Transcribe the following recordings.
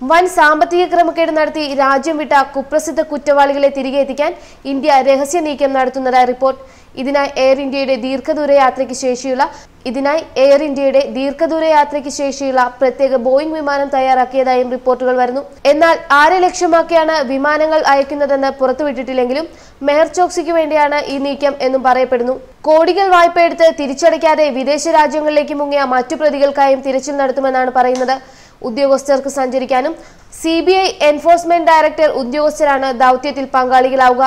വൻ സാമ്പത്തിക ക്രമക്കേട് നടത്തി രാജ്യം വിട്ട കുപ്രസിദ്ധ കുറ്റവാളികളെ തിരികെ എത്തിക്കാൻ ഇന്ത്യ രഹസ്യ നീക്കം നടത്തുന്നതായി റിപ്പോർട്ട്. ഇതിനായി എയർ ഇന്ത്യയുടെ ദീർഘദൂര യാത്രയ്ക്ക് ശേഷിയുള്ള ഇതിനായി എയർ ഇന്ത്യയുടെ ദീർഘദൂര യാത്രയ്ക്ക് ശേഷിയുള്ള പ്രത്യേക ബോയിംഗ് വിമാനം തയ്യാറാക്കിയതായും റിപ്പോർട്ടുകൾ വരുന്നു. എന്നാൽ ആരെ ലക്ഷ്യമാക്കിയാണ് വിമാനങ്ങൾ അയക്കുന്നതെന്ന് പുറത്തുവിട്ടിട്ടില്ലെങ്കിലും മെഹർ ചോക്സിക്ക് വേണ്ടിയാണ് ഈ നീക്കം എന്നും പറയപ്പെടുന്നു. കോടികൾ വായ്പയെടുത്ത് തിരിച്ചടയ്ക്കാതെ വിദേശ രാജ്യങ്ങളിലേക്ക് മുങ്ങിയ മറ്റു പ്രതികൾക്കായും തിരച്ചിൽ നടത്തുമെന്നാണ് പറയുന്നത്. ഉദ്യോഗസ്ഥർക്ക് സഞ്ചരിക്കാനും C B I enforcement director ഉദ്യോഗസ്ഥരാണ് ദൗത്യത്തിൽ പങ്കാളികളാവുക.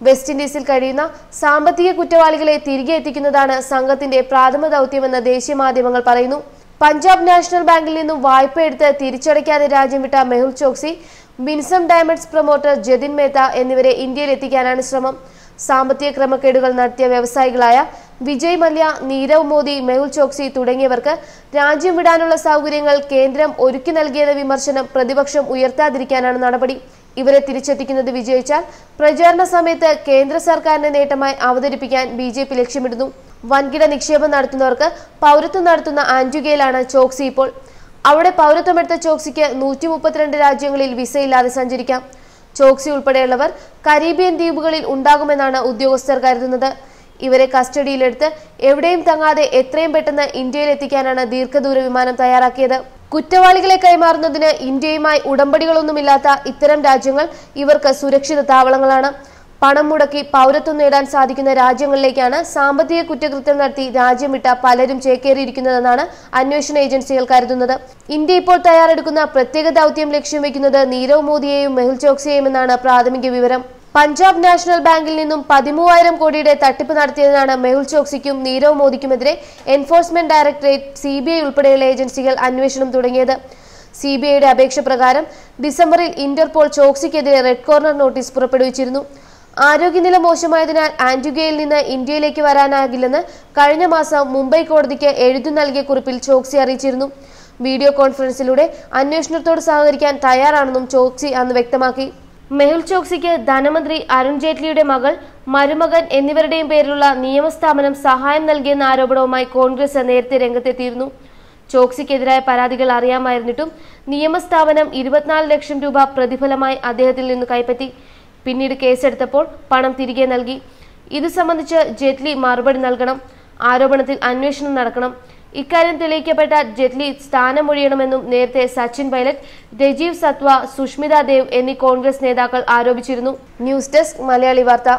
വെസ്റ്റ് ഇൻഡീസിൽ കഴിയുന്ന സാമ്പത്തിക കുറ്റവാളികളെ തിരികെ എത്തിക്കുന്നതാണ് സംഘത്തിന്റെ പ്രാഥമിക ദൗത്യമെന്ന് ദേശീയ മാധ്യമങ്ങൾ പറയുന്നു. പഞ്ചാബ് നാഷണൽ ബാങ്കിൽ നിന്നും വായ്പ എടുത്ത് തിരിച്ചടയ്ക്കാതെ രാജ്യം വിട്ട മെഹുൽ ചോക്സി മിൻസം ഡയമണ്ട്സ് പ്രൊമോട്ടർ ജതിൻ മേത്ത എന്നിവരെ ഇന്ത്യയിൽ എത്തിക്കാനാണ് ശ്രമം. സാമ്പത്തിക ക്രമക്കേടുകൾ നടത്തിയ വ്യവസായികളായ വിജയ് മല്യ നീരവ് മോദി മെഹുൽ ചോക്സി തുടങ്ങിയവർക്ക് രാജ്യം വിടാനുള്ള സൗകര്യങ്ങൾ കേന്ദ്രം ഒരുക്കി നൽകിയെന്ന വിമർശനം പ്രതിപക്ഷം ഉയർത്താതിരിക്കാനാണ് നടപടി. ഇവരെ തിരിച്ചെത്തിക്കുന്നത് വിജയിച്ചാൽ പ്രചാരണ സമയത്ത് കേന്ദ്ര സർക്കാരിന്റെ നേട്ടമായി അവതരിപ്പിക്കാൻ ബി ജെ പി ലക്ഷ്യമിടുന്നു. വൻകിട നിക്ഷേപം നടത്തുന്നവർക്ക് പൗരത്വം നടത്തുന്ന ആന്റുഗയിലാണ് ചോക്സി ഇപ്പോൾ. അവിടെ പൗരത്വമെടുത്ത ചോക്സിക്ക് നൂറ്റി മുപ്പത്തിരണ്ട് രാജ്യങ്ങളിൽ വിസയില്ലാതെ സഞ്ചരിക്കാം. ചോക്സി ഉൾപ്പെടെയുള്ളവർ കരീബിയൻ ദ്വീപുകളിൽ ഉണ്ടാകുമെന്നാണ് ഉദ്യോഗസ്ഥർ കരുതുന്നത്. ഇവരെ കസ്റ്റഡിയിലെടുത്ത് എവിടെയും തങ്ങാതെ എത്രയും പെട്ടെന്ന് ഇന്ത്യയിൽ എത്തിക്കാനാണ് ദീർഘദൂര വിമാനം തയ്യാറാക്കിയത്. കുറ്റവാളികളെ കൈമാറുന്നതിന് ഇന്ത്യയുമായി ഉടമ്പടികളൊന്നുമില്ലാത്ത ഇത്തരം രാജ്യങ്ങൾ ഇവർക്ക് സുരക്ഷിത താവളങ്ങളാണ്. പണം മുടക്കി പൗരത്വം നേടാൻ സാധിക്കുന്ന രാജ്യങ്ങളിലേക്കാണ് സാമ്പത്തിക കുറ്റകൃത്യം നടത്തി രാജ്യം വിട്ട പലരും ചേക്കേറിയിരിക്കുന്നതെന്നാണ് അന്വേഷണ ഏജൻസികൾ കരുതുന്നത്. ഇന്ത്യ ഇപ്പോൾ തയ്യാറെടുക്കുന്ന പ്രത്യേക ദൗത്യം ലക്ഷ്യം വെക്കുന്നത് നീരവ് മോദിയെയും മെഹുൽ ചോക്സിയെയും എന്നാണ് പ്രാഥമിക വിവരം. പഞ്ചാബ് നാഷണൽ ബാങ്കിൽ നിന്നും പതിമൂവായിരം കോടിയുടെ തട്ടിപ്പ് നടത്തിയതിനാണ് മെഹുൽ ചോക്സിക്കും Nirav മോദിക്കുമെതിരെ enforcement directorate C B I ഉൾപ്പെടെയുള്ള ഏജൻസികൾ അന്വേഷണം തുടങ്ങിയത്. സി ബി ഐയുടെ അപേക്ഷ പ്രകാരം ഡിസംബറിൽ ഇന്റർപോൾ ചോക്സിക്കെതിരെ റെഡ് കോർണർ നോട്ടീസ് പുറപ്പെടുവിച്ചിരുന്നു. ആരോഗ്യനില മോശമായതിനാൽ ആന്റിഗയിൽ നിന്ന് ഇന്ത്യയിലേക്ക് വരാനാകില്ലെന്ന് കഴിഞ്ഞ മാസം മുംബൈ കോടതിക്ക് എഴുതി നൽകിയ കുറിപ്പിൽ ചോക്സി അറിയിച്ചിരുന്നു. വീഡിയോ കോൺഫറൻസിലൂടെ അന്വേഷണത്തോട് സഹകരിക്കാൻ തയ്യാറാണെന്നും ചോക്സി അന്ന് വ്യക്തമാക്കി. മെഹുൽ ചോക്സിക്ക് ധനമന്ത്രി അരുൺ ജെയ്റ്റ്ലിയുടെ മകൾ മരുമകൻ എന്നിവരുടെയും പേരിലുള്ള നിയമസ്ഥാപനം സഹായം നൽകിയെന്ന ആരോപണവുമായി കോൺഗ്രസ് നേരത്തെ രംഗത്തെത്തിയിരുന്നു. ചോക്സിക്കെതിരായ പരാതികൾ അറിയാമായിരുന്നിട്ടും നിയമസ്ഥാപനം ഇരുപത്തിനാല് ലക്ഷം രൂപ പ്രതിഫലമായി അദ്ദേഹത്തിൽ നിന്ന് കൈപ്പറ്റി. പിന്നീട് കേസെടുത്തപ്പോൾ പണം തിരികെ നൽകി. ഇത് സംബന്ധിച്ച് ജെയ്റ്റ്ലി മറുപടി നൽകണം ആരോപണത്തിൽ അന്വേഷണം നടക്കണം. ഇക്കാര്യം തെളിയിക്കപ്പെട്ട ജെയ്റ്റ്ലി സ്ഥാനമൊഴിയണമെന്നും നേരത്തെ സച്ചിൻ പൈലറ്റ് രജീവ് സത്വ സുഷ്മിത ദേവ് എന്നീ കോൺഗ്രസ് നേതാക്കൾ ആരോപിച്ചിരുന്നു. ന്യൂസ് ഡെസ്ക് മലയാളി വാർത്ത.